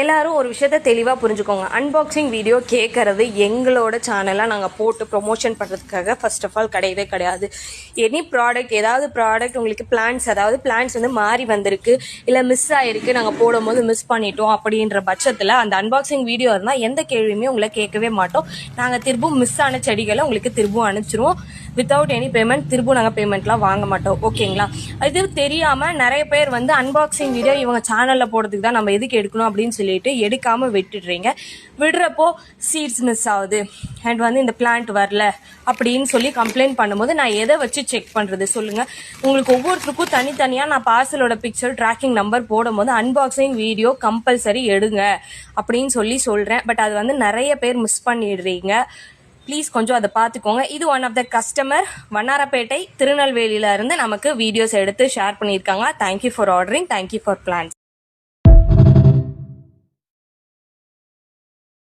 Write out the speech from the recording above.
எல்லாரும் ஒரு விஷயத்த தெளிவாக புரிஞ்சுக்கோங்க. அன்பாக்சிங் வீடியோ கேட்குறது எங்களோட சேனலாக நாங்கள் போட்டு ப்ரொமோஷன் பண்ணுறதுக்காக ஃபர்ஸ்ட் ஆஃப் ஆல் கிடையவே கிடையாது. எனி ப்ராடக்ட் ஏதாவது ப்ராடக்ட் உங்களுக்கு பிளான்ஸ் அதாவது பிளான்ஸ் வந்து மாறி வந்திருக்கு இல்லை மிஸ் ஆகிருக்கு நாங்கள் போடும்போது மிஸ் பண்ணிட்டோம் அப்படின்ற பட்சத்தில் அந்த அன்பாக்சிங் வீடியோ இருந்தால் எந்த கேள்வியுமே உங்களை கேட்கவே மாட்டோம். நாங்கள் திரும்பவும் மிஸ் ஆன செடிகளை உங்களுக்கு திரும்பவும் அனுப்பிச்சிருவோம். வித்தவுட் எனி பேமெண்ட் திரும்பவும் நாங்கள் பேமெண்ட்லாம் வாங்க மாட்டோம். ஓகேங்களா இது தெரியாமல் நிறைய பேர் வந்து அன்பாக்சிங் வீடியோ இவங்க சேனலில் போடுறதுக்கு தான் நம்ம எதுக்கு எடுக்கணும் அப்படின்னு சொல்லிட்டு எடுக்காமல் விட்டுடுறீங்க. விடுறப்போ சீட்ஸ் மிஸ் ஆகுது. அண்ட் வந்து இந்த பிளான்ட் வரல அப்படின்னு சொல்லி கம்ப்ளைண்ட் பண்ணும்போது நான் எதை வச்சு செக் பண்ணுறது சொல்லுங்கள் உங்களுக்கு ஒவ்வொருத்தருக்கும் தனித்தனியாக நான் பார்சலோட பிக்சர் ட்ராக்கிங் நம்பர் போடும்போது அன்பாக்சிங் வீடியோ கம்பல்சரி எடுங்க அப்படின்னு சொல்லி சொல்கிறேன் பட் அது வந்து நிறைய பேர் மிஸ் பண்ணிடுறீங்க. ப்ளீஸ் கொஞ்சம் அதை பார்த்துக்கோங்க. இது one of the customer Vannarapettai திருநெல்வேலியில இருந்து நமக்கு வீடியோஸ் எடுத்து ஷேர் பண்ணியிருக்காங்க. Thank you for ordering thank you for plants